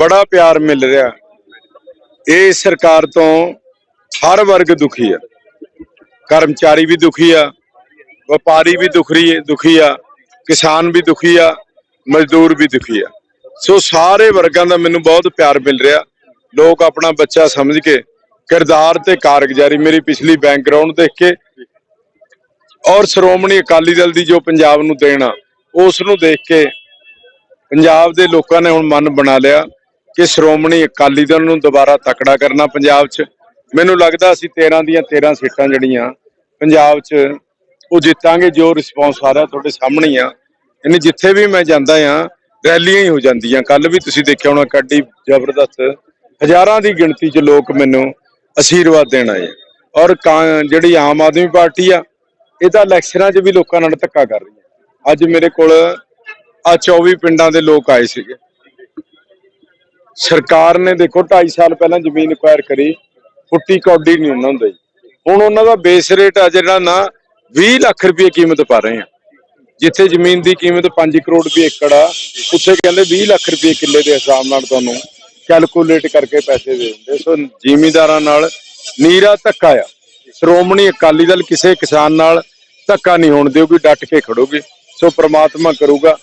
ਬੜਾ ਪਿਆਰ ਮਿਲ ਰਿਹਾ। ਇਹ ਸਰਕਾਰ ਤੋਂ ਹਰ ਵਰਗ ਦੁਖੀ ਆ। ਕਰਮਚਾਰੀ ਵੀ ਦੁਖੀ ਆ, ਵਪਾਰੀ ਵੀ ਦੁਖਰੀ, ਦੁਖੀ ਆ, ਕਿਸਾਨ ਵੀ ਦੁਖੀ ਆ, ਮਜ਼ਦੂਰ ਵੀ ਦੁਖੀ ਆ। ਸੋ ਸਾਰੇ ਵਰਗਾਂ ਦਾ ਮੈਨੂੰ ਬਹੁਤ ਪਿਆਰ ਮਿਲ ਰਿਹਾ। ਲੋਕ ਆਪਣਾ ਬੱਚਾ ਸਮਝ ਕੇ ਕਿਰਦਾਰ ਤੇ ਕਾਰਗੁਜ਼ਾਰੀ, ਮੇਰੀ ਪਿਛਲੀ ਬੈਕਗ੍ਰਾਉਂਡ ਦੇਖ ਕੇ ਔਰ ਸ਼੍ਰੋਮਣੀ ਅਕਾਲੀ ਦਲ ਦੀ ਜੋ ਪੰਜਾਬ ਨੂੰ ਦੇਣਾ ਉਸ ਨੂੰ ਦੇਖ ਕੇ ਪੰਜਾਬ ਦੇ ਲੋਕਾਂ ਨੇ ਹੁਣ ਮਨ ਬਣਾ ਲਿਆ। ਕਿ ਸ਼੍ਰੋਮਣੀ ਅਕਾਲੀ ਦਲ ਨੂੰ ਦੁਬਾਰਾ ਤਕੜਾ ਕਰਨਾ ਪੰਜਾਬ 'ਚ। ਮੈਨੂੰ ਲੱਗਦਾ ਅਸੀਂ 13 ਦੀਆਂ 13 ਸੀਟਾਂ ਜਿਹੜੀਆਂ ਪੰਜਾਬ 'ਚ ਉਹ ਜਿੱਤਾਂਗੇ, ਜੋ ਰਿਸਪੌਂਸ ਆ ਰਿਹਾ ਤੁਹਾਡੇ ਸਾਹਮਣੇ ਆ। ਇਹਨੇ ਜਿੱਥੇ ਵੀ ਮੈਂ ਜਾਂਦਾ ਆ, ਰੈਲੀਆਂ ਹੀ ਹੋ ਜਾਂਦੀਆਂ। ਕੱਲ ਵੀ ਤੁਸੀਂ ਦੇਖਿਆ ਹੋਣਾ ਕੱਡੀ ਜ਼ਬਰਦਸਤ। ਹਜ਼ਾਰਾਂ ਦੀ ਗਿਣਤੀ 'ਚ ਲੋਕ ਮੈਨੂੰ ਅਸ਼ੀਰਵਾਦ ਦੇਣ ਆਏ। ਔਰ ਕਾਂ- ਜਿਹੜੀ ਆਮ ਆਦਮੀ ਪਾਰਟੀ ਆ, ਇਹ ਤਾਂ ਇਲੈਕਸ਼ਨਾਂ 'ਚ ਵੀ ਲੋਕਾਂ ਨਾਲ ਧੱਕਾ ਕਰ ਰਹੀ ਹੈ ਅੱਜ ਮੇਰੇ ਕੋਲ ਆ 24 ਪਿੰਡਾਂ ਦੇ ਲੋਕ ਆਏ ਸੀਗੇ। ਸਰਕਾਰ ਨੇ ਦੇਖੋ 2.5 ਸਾਲ ਪਹਿਲਾਂ ਜ਼ਮੀਨ ਅਕਵਾਇਰ ਕਰੀ ਫੁੱਟੀ ਕੌਡੀ ਨਹੀਂ ਉਹਨਾਂ ਹੁੰਦੀ ਹੁਣ ਉਹਨਾਂ ਦਾ ਬੇਸ ਰੇਟ ਆ ਜਿਹੜਾ ਨਾ 20 ਲੱਖ ਰੁਪਏ ਕੀਮਤ ਪਾ ਰਹੇ ਆ। ਜਿੱਥੇ ਜ਼ਮੀਨ ਦੀ ਕੀਮਤ 5 ਕਰੋੜ ਰੁਪਏ ਏਕੜ ਆ, ਉੱਥੇ ਕਹਿੰਦੇ 20 ਲੱਖ ਰੁਪਏ ਕਿੱਲੇ ਦੇ ਹਿਸਾਬ ਨਾਲ ਤੁਹਾਨੂੰ ਕੈਲਕੂਲੇਟ ਕਰਕੇ ਪੈਸੇ ਦੇ ਦਿੰਦੇ। ਸੋ ਜ਼ਿਮੀਂਦਾਰਾਂ ਨਾਲ ਨੀਰਾ ਧੱਕਾ ਆ। ਸ਼੍ਰੋਮਣੀ ਅਕਾਲੀ ਦਲ ਕਿਸੇ ਕਿਸਾਨ ਨਾਲ ਧੱਕਾ ਨਹੀਂ ਹੋਣ ਦਿਓਗੀ ਡਟ ਕੇ ਖੜੋਗੇ। ਸੋ ਪ੍ਰਮਾਤਮਾ ਕਰੂਗਾ।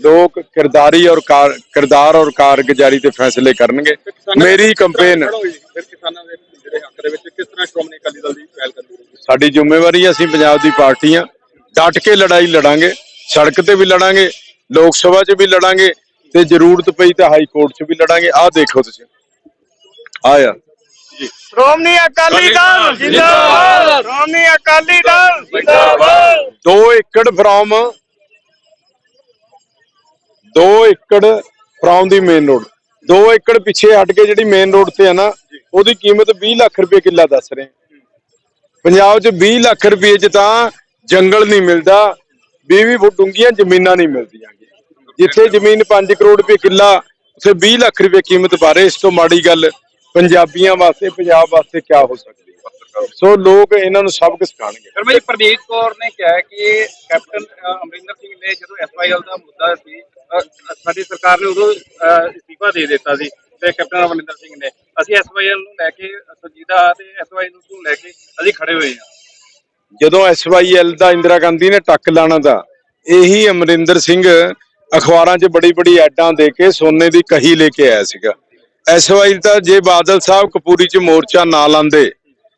ਲੋਕ ਕਿਰਦਾਰੀ ਔਰ ਕਾਰ- ਕਿਰਦਾਰ ਔਰ ਕਾਰਗੁਜ਼ਾਰੀ ਤੇ ਫੈਸਲੇ ਕਰਨਗੇ। ਮੇਰੀ ਕੰਪੇਨ ਫਿਰ ਕਿਸਾਨਾਂ ਦੇ ਜਿਹੜੇ ਹੱਕ ਦੇ ਵਿੱਚ ਕਿਸ ਤਰ੍ਹਾਂ ਸ਼੍ਰੋਮਣੀ ਅਕਾਲੀ ਦਲ ਦੀ ਪਹਿਲ ਕਰਨੀ ਸਾਡੀ ਜ਼ਿੰਮੇਵਾਰੀ ਹੈ, ਅਸੀਂ ਪੰਜਾਬ ਦੀ ਪਾਰਟੀ ਆ ਡਟ ਕੇ ਲੜਾਈ ਲੜਾਂਗੇ ਸੜਕ ਤੇ ਵੀ ਲੜਾਂਗੇ ਲੋਕ ਸਭਾ 'ਚ ਵੀ ਲੜਾਂਗੇ ਤੇ ਜ਼ਰੂਰਤ ਪਈ ਤਾਂ ਹਾਈ ਕੋਰਟ 'ਚ ਵੀ ਲੜਾਂਗੇ। ਆਹ ਦੇਖੋ ਤੁਸੀਂ। ਆਇਆ ਸ਼੍ਰੋਮਣੀ ਅਕਾਲੀ ਦਲ ਜਿੰਦਾਬਾਦ। ਸ਼੍ਰੋਮਣੀ ਅਕਾਲੀ ਦਲ ਜਿੰਦਾਬਾਦ। 2 ਏਕੜ ਫਰੋਮ 2 ਏਕੜ ਫਰੋਮ ਦੀ ਮੇਨ ਰੋਡ 2 ਏਕੜ ਪਿੱਛੇ ਹਟ ਕੇ ਜਿਹੜੀ ਮੇਨ ਰੋਡ ਤੇ ਆ ਨਾ, ਉਹਦੀ ਕੀਮਤ 20 ਲੱਖ ਰੁਪਏ ਕਿੱਲਾ ਦੱਸ ਰਹੇ ਪੰਜਾਬ 'ਚ 20 ਲੱਖ ਰੁਪਏ 'ਚ ਤਾਂ ਜੰਗਲ ਨਹੀਂ ਮਿਲਦਾ 20 ਫੁੱਟ ਡੂੰਘੀਆਂ ਜ਼ਮੀਨਾਂ ਨਹੀਂ ਮਿਲਦੀਆਂ। ਜਿੱਥੇ ਜ਼ਮੀਨ 5 ਕਰੋੜ ਰੁਪਏ ਕਿੱਲਾ, ਉੱਥੇ 20 ਲੱਖ ਰੁਪਏ ਕੀਮਤ ਪਾ ਰਹੇ। ਇਸ ਤੋਂ ਮਾੜੀ ਗੱਲ, ਪੰਜਾਬੀਆਂ ਵਾਸਤੇ, ਪੰਜਾਬ ਵਾਸਤੇ ਕੀ ਹੋ ਸਕਦੀ ਸੋ ਲੋਕ ਇਹਨਾਂ ਨੂੰ ਸਬਕ ਸਿਖਾਣਗੇ ਫਿਰ ਮੈਂ ਪ੍ਰਨੀਤ ਕੌਰ ਨੇ ਕਿਹਾ ਕਿ ਕੈਪਟਨ ਅਮਰਿੰਦਰ ਸਿੰਘ ਨੇ ਜਦੋਂ ਐਸਵਾਈਐਲ ਦਾ ਮੁੱਦਾ ਸੀ ਸਾਡੀ ਸਰਕਾਰ ਨੇ ਉਦੋਂ ਅਸਤੀਫਾ ਦੇ ਦਿੱਤਾ ਸੀ ਤੇ ਕੈਪਟਨ ਅਮਰਿੰਦਰ ਸਿੰਘ ਨੇ। ਅਸੀਂ ਐਸਵਾਈਐਲ ਨੂੰ ਲੈ ਕੇ ਸੰਜੀਦਾ ਤੇ ਐਸਵਾਈਐਲ ਨੂੰ ਲੈ ਕੇ ਅਸੀਂ ਖੜੇ ਹੋਏ ਹਾਂ? ਜਦੋਂ ਐਸਵਾਈਐਲ ਦਾ ਇੰਦਰਾ ਗਾਂਧੀ ਨੇ ਟੱਕ ਲਾਣਾ ਦਾ, ਇਹੀ ਅਮਰਿੰਦਰ ਸਿੰਘ ਅਖਬਾਰਾਂ 'ਚ ਬੜੀ ਬੜੀ ਐਡਾਂ ਦੇ ਕੇ ਸੋਨੇ ਦੀ ਕਹੀ ਲੈ ਕੇ ਆਇਆ ਸੀਗਾ। ਐਸਵਾਈਐਲ ਤਾਂ ਜੇ ਬਾਦਲ ਸਾਹਿਬ ਕਪੂਰੀ 'ਚ ਮੋਰਚਾ ਨਾ ਲਾਂਦੇ,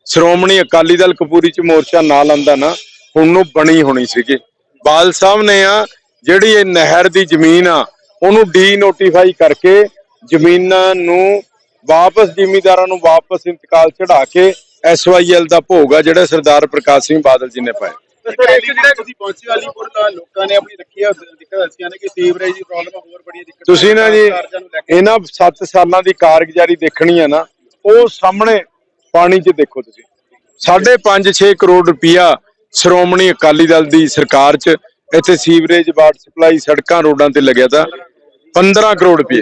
ਸ਼੍ਰੋਮਣੀ ਅਕਾਲੀ ਦਲ ਕਪੂਰੀ 'ਚ ਮੋਰਚਾ ਨਾ ਲਾਂਦਾ ਨਾ, ਹੁਣ ਨੂੰ ਬਣੀ ਹੋਣੀ ਸੀਗੀ। ਬਾਦਲ ਸਾਹਿਬ ਨੇ ਆ ਜਿਹੜੀ ਇਹ ਨਹਿਰ ਦੀ ਜ਼ਮੀਨ ਆ ਉਹਨੂੰ ਡੀ ਨੋਟੀਫਾਈ ਕਰਕੇ ਜ਼ਮੀਨਾਂ ਨੂੰ ਵਾਪਸ ਜ਼ਿਮੀਂਦਾਰਾਂ ਨੂੰ ਵਾਪਸ ਇੰਤਕਾਲ ਚੜਾ ਕੇ ਐਸਵਾਈਐਲ ਦਾ ਭੋਗ ਆ ਜਿਹੜਾ ਸਰਦਾਰ ਪ੍ਰਕਾਸ਼ ਸਿੰਘ ਬਾਦਲ ਜੀ ਨੇ ਪਾਇਆ। ਤੁਸੀਂ ਨੇ ਜੀ ਇਹਨਾਂ 7 ਸਾਲਾਂ ਦੀ ਕਾਰਗੁਜ਼ਾਰੀ ਦੇਖਣੀ ਆ ਨਾ ਉਹ ਸਾਹਮਣੇ ਪਾਣੀ 'ਚ ਦੇਖੋ ਤੁਸੀਂ। 5.5 6 ਕਰੋੜ ਰੁਪਇਆ ਸ਼੍ਰੋਮਣੀ ਅਕਾਲੀ ਦਲ ਦੀ ਸਰਕਾਰ 'ਚ ਇੱਥੇ ਸੀਵਰੇਜ ਵਾਟਰ ਸਪਲਾਈ ਸੜਕਾਂ ਰੋਡਾਂ ਤੇ ਲੱਗਿਆ ਤਾਂ 15 ਕਰੋੜ ਰੁਪਏ।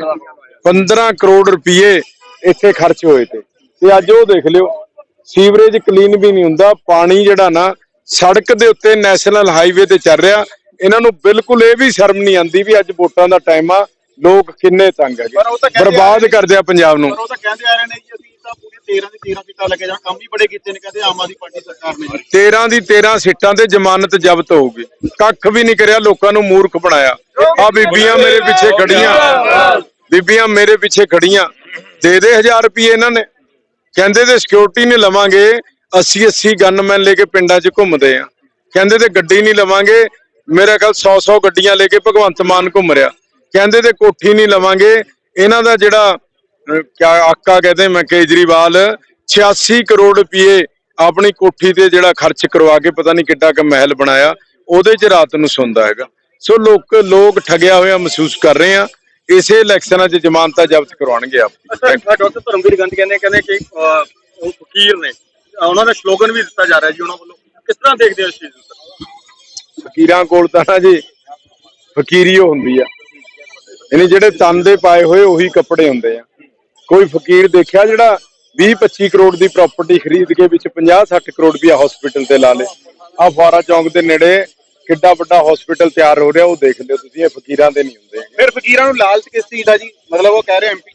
15 ਕਰੋੜ ਰੁਪਏ ਇੱਥੇ ਖਰਚ ਹੋਏ ਤੇ। ਤੇ ਅੱਜ ਉਹ ਦੇਖ ਲਿਓ ਸੀਵਰੇਜ ਕਲੀਨ ਵੀ ਨਹੀਂ ਹੁੰਦਾ ਪਾਣੀ ਜਿਹੜਾ ਨਾ ਸੜਕ ਦੇ ਉੱਤੇ ਨੈਸ਼ਨਲ ਹਾਈਵੇ ਤੇ ਚੱਲ ਰਿਹਾ। ਇਹਨਾਂ ਨੂੰ ਬਿਲਕੁਲ ਇਹ ਵੀ ਸ਼ਰਮ ਨਹੀਂ ਆਂਦੀ ਵੀ ਅੱਜ ਵੋਟਾਂ ਦਾ ਟਾਈਮ ਆ ਲੋਕ ਕਿੰਨੇ ਤੰਗ ਹੈਗੇ। ਬਰਬਾਦ ਕਰਦੇ ਆ ਪੰਜਾਬ ਨੂੰ। ਪਰ ਉਹ ਤਾਂ ਕਹਿੰਦੇ ਆ ਰਹੇ ਨੇ ਜੀ ਅਸੀਂ ਤਾਂ ਪੂਰੇ 13 ਦੀ 13 ਸੀਟਾਂ ਲੱਗੇ ਜਾਂ ਕੰਮ ਹੀ ਬੜੇ ਕੀਤੇ ਨੇ, ਕਹਿੰਦੇ ਆਮ ਆਦਮੀ ਪਾਰਟੀ ਸਰਕਾਰ ਨੇ 13 ਦੀ 13 ਸੀਟਾਂ ਤੇ ਜ਼ਮਾਨਤ ਜ਼ਬਤ ਹੋਊਗੀ। ਕੱਖ ਵੀ ਨਹੀਂ ਕਰਿਆ, ਲੋਕਾਂ ਨੂੰ ਮੂਰਖ ਬਣਾਇਆ। ਆ ਬੀਬੀਆਂ ਮੇਰੇ ਪਿੱਛੇ ਖੜੀਆਂ। ਬੀਬੀਆਂ ਮੇਰੇ ਪਿੱਛੇ ਖੜੀਆਂ। ਦੇ ਦੇ 1000 ਰੁਪਏ ਇਹਨਾਂ ਨੇ। ਕਹਿੰਦੇ ਤੇ ਸਿਕਿਉਰਿਟੀ ਨਹੀਂ ਲਵਾਂਗੇ 80 80 ਗਨਮੈਨ ਲੈ ਕੇ ਪਿੰਡਾਂ 'ਚ ਘੁੰਮਦੇ ਆ। ਕਹਿੰਦੇ ਤੇ ਗੱਡੀ ਨਹੀਂ ਲਵਾਂਗੇ, ਮੇਰੇ ਖਿਆਲ 100 100 ਗੱਡੀਆਂ ਲੈ ਕੇ ਭਗਵੰਤ ਮਾਨ ਘੁੰਮ ਰਿਹਾ। ਕਹਿੰਦੇ ਤੇ ਕੋਠੀ ਨਹੀਂ ਲਵਾਂਗੇ, ਇਹਨਾਂ ਦਾ ਜਿਹੜਾ ਕਿਆ ਆਕਾ ਕਹਿੰਦੇ ਮੈਂ ਕੇਜਰੀਵਾਲ 86 ਕਰੋੜ ਰੁਪਏ ਆਪਣੀ ਕੋਠੀ ਤੇ ਜਿਹੜਾ ਖਰਚ ਕਰਵਾ ਕੇ ਪਤਾ ਨਹੀਂ ਕਿੱਡਾ ਕ ਮਹਿਲ ਬਣਾਇਆ ਉਹਦੇ 'ਚ ਰਾਤ ਨੂੰ ਸੌਂਦਾ ਹੈਗਾ। ਸੋ ਲੋਕ ਲੋਕ ਠੱਗਿਆ ਹੋਇਆ ਮਹਿਸੂਸ ਕਰ ਰਹੇ ਆ ਇਸੇ ਇਲੈਕਸ਼ਨਾਂ 'ਚ ਜ਼ਮਾਨਤਾਂ ਜ਼ਬਤ ਕਰਵਾਉਣਗੇ ਆਪ ਡਾਕਟਰ ਧਰਮਵੀਰ ਕਹਿੰਦੇ ਕਹਿੰਦੇ ਕਿ ਉਹ ਫਕੀਰ ਨੇ ਉਹਨਾਂ ਦਾ ਸ਼ਲੋਗਨ ਵੀ ਦਿੱਤਾ ਜਾ ਰਿਹਾ ਜੀ ਉਹਨਾਂ ਵੱਲੋਂ। ਕਿਸ ਤਰ੍ਹਾਂ ਦੇਖਦੇ ਹੋ ਇਸ ਚੀਜ਼ ਨੂੰ? ਫਕੀਰਾਂ ਕੋਲ ਤਾਂ ਨਾ ਜੀ ਫਕੀਰੀ ਹੁੰਦੀ ਆ। ਯਾਨੀ ਜਿਹੜੇ ਤਨ ਦੇ ਪਾਏ ਹੋਏ ਉਹੀ ਕੱਪੜੇ ਹੁੰਦੇ ਆ। ਕੋਈ ਫਕੀਰ ਦੇਖਿਆ ਜਿਹੜਾ 20 25 ਕਰੋੜ ਦੀ ਪ੍ਰਾਪਰਟੀ ਖਰੀਦ ਕੇ ਵਿੱਚ 50 60 ਕਰੋੜ ਰੁਪਇਆ ਹਸਪੀਟਲ ਤੇ ਲਾ ਲੇ? ਆ ਫੁਆਰਾ ਚੌਂਕ ਦੇ ਨੇੜੇ ਕਿੱਡਾ ਵੱਡਾ ਹਸਪੀਟਲ ਤਿਆਰ ਹੋ ਰਿਹਾ ਉਹ ਦੇਖ ਲਿਓ ਤੁਸੀਂ ਇਹ ਫਕੀਰਾਂ ਦੇ ਨਹੀਂ ਹੁੰਦੇ। ਫਿਰ ਫਕੀਰਾਂ ਨੂੰ ਲਾਲਚ ਕਿਸ ਚੀਜ਼ ਦਾ ਜੀ? ਮਤਲਬ ਉਹ ਕਹਿ ਰਹੇ ਐਮਪੀ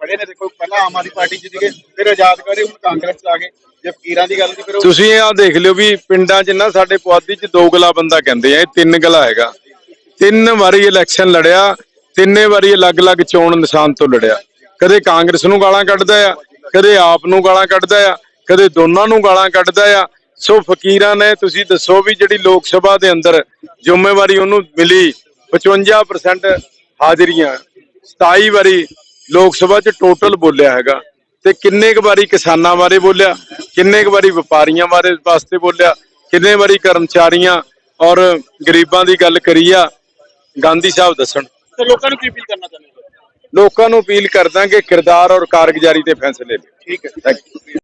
ਖੜੇ ਨੇ ਦੇਖੋ ਪਹਿਲਾਂ ਆਮ ਆਦਮੀ ਪਾਰਟੀ 'ਚ ਸੀਗੇ ਫਿਰ ਆਜ਼ਾਦ ਕਰੇ ਹੁਣ ਕਾਂਗਰਸ 'ਚ ਆ ਗਏ। ਜੇ ਫਕੀਰਾਂ ਦੀ ਗੱਲ ਦੀ ਫਿਰ ਤੁਸੀਂ ਇਹ ਦੇਖ ਲਿਓ ਵੀ ਪਿੰਡਾਂ 'ਚ ਨਾ ਸਾਡੇ ਪੁਆਧੀ 'ਚ ਦੋ ਗਲਾ ਬੰਦਾ ਕਹਿੰਦੇ ਆ ਇਹ ਤਿੰਨ ਗਲਾ ਹੈਗਾ। ਤਿੰਨ ਵਾਰੀ ਇਲੈਕਸ਼ਨ ਲੜਿਆ ਤਿੰਨੇ ਵਾਰੀ ਅਲੱਗ-ਅਲੱਗ ਚੋਣ ਨਿਸ਼ਾਨ ਤੋਂ ਲੜਿਆ। ਕਦੇ ਕਾਂਗਰਸ ਨੂੰ ਗਾਲਾਂ ਕੱਢਦਾ ਆ, ਕਦੇ ਆਪ ਨੂੰ ਗਾਲਾਂ ਕੱਢਦਾ ਆ, ਕਦੇ ਦੋਨਾਂ ਨੂੰ ਗਾਲਾਂ ਕੱਢਦਾ ਆ। ਸੋ ਫਕੀਰਾਂ ਨੇ, ਤੁਸੀਂ ਦੱਸੋ ਵੀ ਜਿਹੜੀ ਲੋਕ ਸਭਾ ਦੇ ਅੰਦਰ ਜ਼ਿੰਮੇਵਾਰੀ ਉਹਨੂੰ ਮਿਲੀ 55% ਹਾਜ਼ਰੀਆਂ। 27 ਵਾਰੀ ਲੋਕ ਸਭਾ 'ਚ ਟੋਟਲ ਬੋਲਿਆ ਹੈਗਾ। ਤੇ ਕਿੰਨੇ ਕੁ ਵਾਰੀ ਕਿਸਾਨਾਂ ਬਾਰੇ ਬੋਲਿਆ, ਕਿੰਨੇ ਕੁ ਵਾਰੀ ਵਪਾਰੀਆਂ ਬਾਰੇ ਵਾਸਤੇ ਬੋਲਿਆ, ਕਿੰਨੇ ਵਾਰੀ ਕਰਮਚਾਰੀਆਂ ਔਰ ਗਰੀਬਾਂ ਦੀ ਗੱਲ ਕਰੀ ਆ, ਗਾਂਧੀ ਸਾਹਿਬ ਦੱਸਣ। ਤੇ ਲੋਕਾਂ ਨੂੰ ਕੀ ਅਪੀਲ ਕਰਨਾ ਚਾਹੁੰਦੇ ਲੋਕਾਂ ਨੂੰ ਅਪੀਲ ਕਰਦਾ ਕਿ ਕਿਰਦਾਰ ਔਰ ਕਾਰਗੁਜ਼ਾਰੀ ਤੇ ਫੈਸਲੇ ਲੈ ਠੀਕ ਹੈ। Thank you